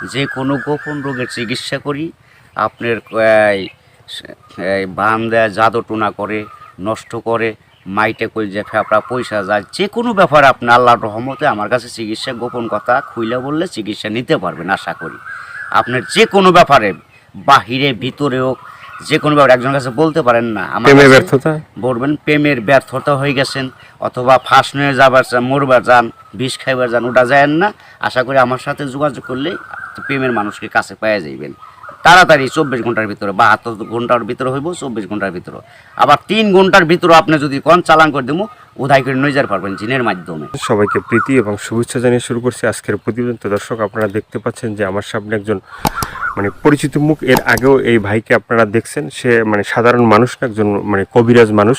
যে কোনো গোপন রোগের চিকিৎসা করি আপনার বান দেয় জাদু টুনা করে নষ্ট করে মাইটে কই যে ফেপড়া পয়সা যায় যে কোনো ব্যাপারে আপনি আল্লাহর রহমতে আমার কাছে চিকিৎসা গোপন কথা খুইলে বললে চিকিৎসা নিতে পারবেন আশা করি। আপনার যে কোনো ব্যাপারে বাহিরে ভিতরে হোক যে কোনো ব্যাপারে একজনের কাছে বলতে পারেন না আমার ব্যর্থতা? বলবেন প্রেমের ব্যর্থতা হয়ে গেছেন অথবা ফাঁস নিয়ে যাবার চান মরবার যান বিষ খাইবার যান ওটা যায় না আশা করি আমার সাথে যোগাযোগ করলে প্রেমের মানুষকে কাছে পেয়ে যাইবেন। তাড়াতাড়ি চব্বিশ ঘণ্টার ভিতরে, বাহাত্তর ঘণ্টার ভিতরে হইব, চব্বিশ ঘণ্টার ভিতরে। আবার তিন ঘণ্টার ভিতরে আপনি যদি কোন চালান করে দেবো উদাই করে যেতে পারবেন জিনের মাধ্যমে। সবাইকে প্রীতি এবং শুভেচ্ছা জানিয়ে শুরু করছি আজকের প্রতিবেদন। তো দর্শক, আপনারা দেখতে পাচ্ছেন যে আমার সামনে একজন মানে পরিচিত মুখ। এর আগেও এই ভাইকে আপনারা দেখছেন। সে মানে সাধারণ মানুষ না, একজন মানে কবিরাজ মানুষ।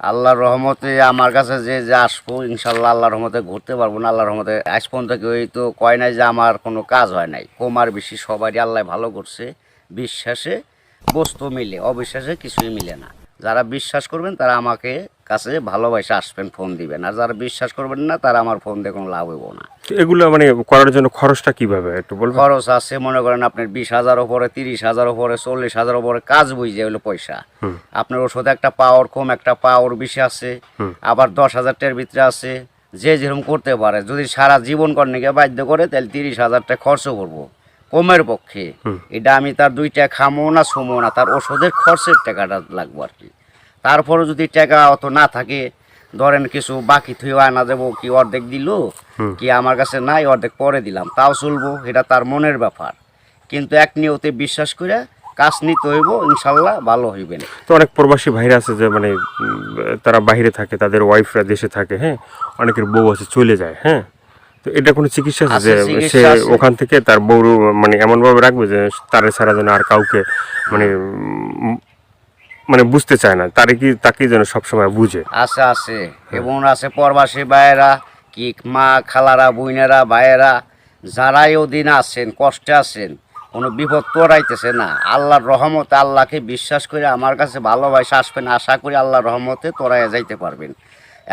আল্লাহর রহমতে আমার কাছে যে যে আসব, ইনশাল্লাহ আল্লাহর রহমতে ঘুরতে পারব না, আল্লাহর রহমতে আজ পর্যন্ত কেউ তো কয় নাই যে আমার কোনো কাজ হয় নাই। কমার বেশি সবারই আল্লাহ ভালো করছে, বিশ্বাসে বস্তু মিলে, অবিশ্বাসে কিছুই মিলে না। যারা বিশ্বাস করবেন তারা আমাকে কাছে ভালোবাসে আসবেন ফোন দিবেন। আর যারা বিশ্বাস করবেন না তারা আমার ফোন দিয়ে কোনো লাভ হইব না। এগুলো মানে করার জন্য খরচটা কীভাবে একটু বলবেন? খরচ আছে মনে করেন আপনার বিশ হাজার উপরে তিরিশ হাজার ওপরে চল্লিশ হাজার ওপরে কাজ বুঝে হলো পয়সা। আপনার ওষুধ একটা পাওয়ার কম একটা পাওয়ার বেশি আছে। আবার দশ হাজার টাকার ভিতরে আছে। যে যেরকম করতে পারে যদি সারা জীবন কর্ণীকে বাধ্য করে তাহলে তিরিশ হাজার টাকা খরচ করব। কমের পক্ষে। এটা আমি তার দুইটা খামো না সমো না তার ওষুধের খরচের টাকাটা লাগবো আর কি। তারপরে যদি টাকা অত না থাকে ধরেন কিছু বাকি থুয়ে আনা দেবো কি অর্ধেক দিল? কি আমার কাছে নাই অর্ধেক পরে দিলাম। তাও চলবো এটা তার মনের ব্যাপার। কিন্তু এক নিয়তে বিশ্বাস করে কাজ নিতে হইব ইনশাল্লাহ ভালো হইবে না। তো অনেক প্রবাসী ভাইরা আছে যে মানে তারা বাইরে থাকে তাদের ওয়াইফরা দেশে থাকে হ্যাঁ? অনেকের বউ আছে চলে যায় হ্যাঁ? তো এটা কোনো চিকিৎসা আছে যে সে ওখান থেকে তার বউ মানে এমনভাবে রাখবে যে তারে ছাড়া যেন আর কাউকে মানে মানে বুঝতে চায় না, তারে কি তাকে যেন সবসময় বুঝে। আছে আছে। এবং আছে প্রবাসী ভাইয়েরা, কি মা, খালারা, বোনেরা, ভাইয়েরা, যারাই ওদিন আছেন, কষ্টে আছেন, কোনো বিপদ তোরাইতেছে না। আল্লাহর রহমতে আল্লাহকে বিশ্বাস করে আমার কাছে ভালোবাসা আসবেন আশা করি আল্লাহর রহমতে তোরাই যাইতে পারবেন।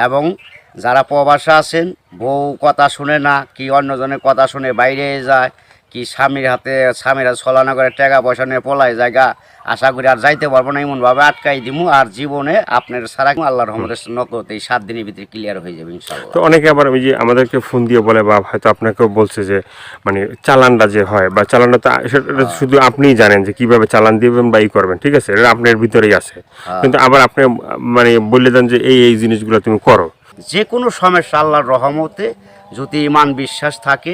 এবং যারা প্রবাসে আছেন, বউ কথা শুনে না, কি অন্যজনের কথা শুনে বাইরে যায় কি স্বামীর হাতে স্বামীরা ছলানা করে টাকা পয়সা নিয়ে পলায় জায়গা আশা করি আর যাইতে পারব না এমনভাবে আটকাই দিমু আর জীবনে আপনার সারা আল্লাহর রহমতের নকত এই সাত দিনের ভিতরে ক্লিয়ার হয়ে যাবে ইনশাল্লাহ তো অনেকে আবার ওই যে আমাদেরকে ফোন দিয়ে বলে বা হয়তো আপনাকেও বলছে যে মানে চালানটা যে হয় বা চালানটা তো সেটা শুধু আপনিই জানেন যে কীভাবে চালান দিবেন বা ই করবেন ঠিক আছে? এটা আপনার ভিতরেই আছে। কিন্তু আবার আপনি মানে বলে দেন যে এই এই জিনিসগুলো তুমি করো। যে কোনো সমস্যা আল্লাহর রহমতে যদি ইমান বিশ্বাস থাকে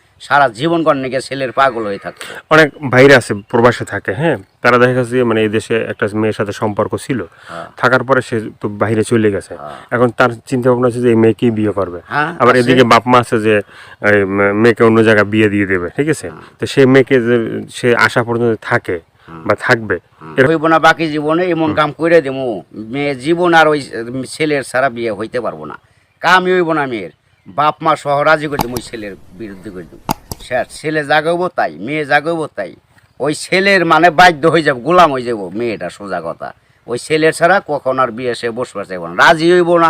সারা জীবন কর্ণিকে ছেলের পাগল হয়ে থাকতো অনেক ভাইরা আছে প্রবাসে থাকে হ্যাঁ? তারা দেখা গেছে যে মানে এই দেশে একটা মেয়ের সাথে সম্পর্ক ছিল। হ্যাঁ। থাকার পরে সে তো বাইরে চলে গেছে। এখন তার চিন্তা ভাবনা আছে যে এই মেয়েকেই বিয়ে করবে? হ্যাঁ, আবার এদিকে বাপ মা আছে যে মেয়েকে অন্য জায়গায় বিয়ে দিয়ে দেবে ঠিক আছে? হ্যাঁ। তো সে মেয়েকে যে সে আসা পর্যন্ত থাকে বা থাকবে। হইব না বাকি জীবনে এমন কাম করে দেবো মেয়ে জীবন আর ওই ছেলের সারা বিয়ে হইতে পারব না। কামই হইব না মেয়ের। বাপ মা সহ রাজি করে দেবো, ওই ছেলের বিরুদ্ধে করে দেবো। সে ছেলে জাগাবো তাই, মেয়ে জাগাবো তাই। ওই ছেলের মানে বাধ্য হয়ে যাব, গোলাম হয়ে যাব, মেয়েটা সোজা কথা। ওই ছেলের ছাড়া কখন আর বিয়ে সে বসবার চাইব না, রাজি হইব না।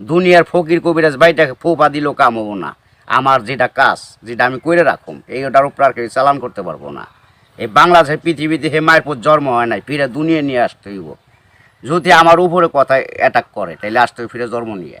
দুনিয়ার ফকির কবিরাজ বাইটাকে ফোপা দিলেও কাম হব না। আমার যেটা কাজ, যেটা আমি করে রাখুম, এইটার উপর আর কেউ চালান করতে পারব না। এই বাংলাদেশের পৃথিবীতে হে মায়ের পর জন্ম হয় নাই, ফিরে দুনিয়া নিয়ে আসতে হইব। যদি আমার উপরে কথা অ্যাটাক করে তাহলে আসতে ফিরে জন্ম নিয়ে।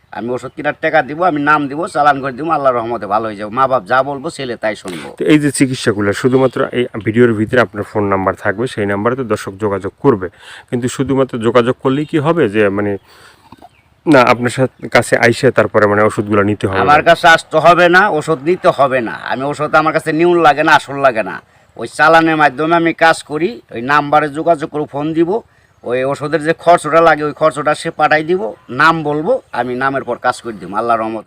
আমি ওষুধ কেনার টাকা দিব আমি নাম দিব চালান করে দিব আল্লাহ রহমতে ভালো হয়ে যাব। মা বাপ যা বলব ছেলে তাই শুনব। তো এই যে চিকিৎসাগুলো শুধুমাত্র এই ভিডিওর ভিতরে আপনার ফোন নাম্বার থাকবে সেই নাম্বারে তো দর্শক যোগাযোগ করবে। কিন্তু শুধুমাত্র যোগাযোগ করলেই কি হবে যে মানে না আপনার সাথে কাছে আইসে তারপরে মানে ওষুধগুলো নিতে হবে? আমার কাছে আসতে হবে না ওষুধ নিতে হবে না। আমি ওষুধ আমার কাছে নিউন লাগে না আসল লাগে না। ওই চালানের মাধ্যমে আমি কাজ করি ওই নাম্বারে যোগাযোগ করে ফোন দিব ওই ওষুধের যে খরচটা লাগে, ওই খরচটা সে পাঠাই দিব, নাম বলব, আমি নামের পর কাজ করে দিব আল্লাহ রহমত।